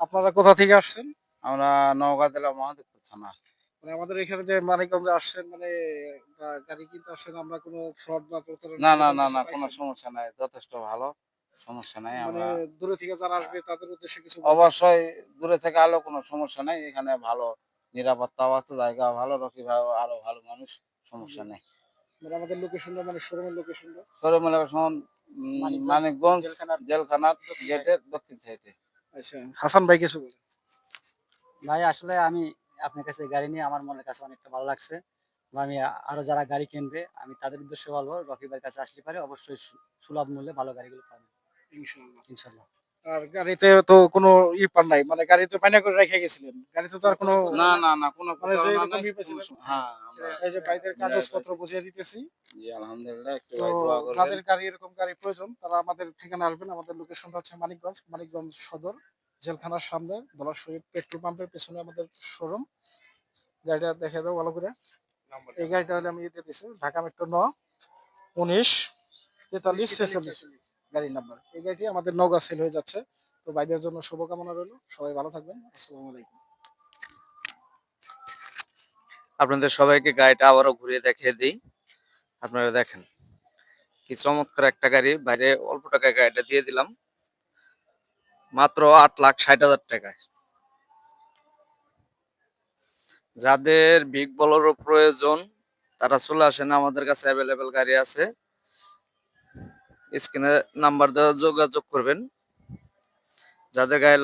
আপনারা কোথা থেকে আসছেন? আমরা নওগাঁ জেলা মহাদেবপুর থানা। মানে আমাদের এখানে যে মানিকগঞ্জে আসছেন মানে গাড়ি কিনতে আসছেন আমরা কোনো ফ্রড বা প্রতারণা না না না না কোনো সমস্যা নাই যথেষ্ট ভালো সমস্যা নাই মানে আমরা। দূরে থেকে যারা আসবে তাদের উদ্দেশ্যে কিছু অবশ্যই দূরে থেকে আলো কোনো সমস্যা নাই এখানে ভালো নিরাপত্তাও আছে জায়গা ভালো রকি ভাই আরও ভালো মানুষ সমস্যা নেই। মানে আমাদের লোকেশনটা মানে শোরুমের লোকেশনটা মানিকগঞ্জ জেলখানার গেটের দক্ষিণ সাইডে আচ্ছা। হাসান ভাই কিছু বলেন। ভাই আসলে আমি আপনার কাছে গাড়ি নিয়ে আমার মনের কাছে অনেকটা ভালো লাগছে। আমি আরও যারা গাড়ি কিনবে আমি তাদের উদ্দেশ্যে বলব রকিবের কাছে আসলে পারে অবশ্যই সু- সুলভ মূল্যে ভালো গাড়িগুলো পাবে ইনশাআল্লাহ ইনশাল্লাহ। আর গাড়িতে তো কোনো ই পান নাই। মানে গাড়িতে পাইনা করে রেখে গেছিলেন। গাড়িতে তো আর কোনো না না না কোনো মানে যে এরকম ই হ্যাঁ এই যে ভাইদের কাগজপত্র বুঝিয়ে দিতেছি। জি আলহামদুলিল্লাহ একটু ভাই দোয়া করবেন। যাদের গাড়ি এরকম গাড়ি প্রয়োজন তারা আমাদের ঠিকানা আসবেন। আমাদের লোকেশনটা হচ্ছে মানিকগঞ্জ মানিকগঞ্জ সদর জেলখানার সামনে দলা শরীফ পেট্রোল পাম্পের পেছনে আমাদের শোরুম গাড়িটা দেখে দাও ভালো করে। এই গাড়িটা হলে আমি দিয়ে দিচ্ছি ঢাকা মেট্রো ন উনিশ তেতাল্লিশ ছেচল্লিশ। গাড়ির নাম্বার এই গাড়িটি আমাদের নগা সেল হয়ে যাচ্ছে। তো ভাইদের জন্য শুভকামনা রইল। সবাই ভালো থাকবেন। আসসালামু আলাইকুম। আপনাদের সবাইকে গাড়িটা আবারও ঘুরিয়ে দেখিয়ে দিই। আপনারা দেখেন, কি চমৎকার একটা গাড়ি। বাইরে অল্প টাকায় গাড়িটা দিয়ে দিলাম। মাত্র আট লাখ ষাট হাজার টাকায়। যাদের বিগ বলেরও প্রয়োজন, তারা চলে আসেন। আমাদের কাছে অ্যাভেলেবেল গাড়ি আছে। স্ক্রিনে নাম্বার দেওয়া যোগাযোগ করবেন। যাদের গায়ে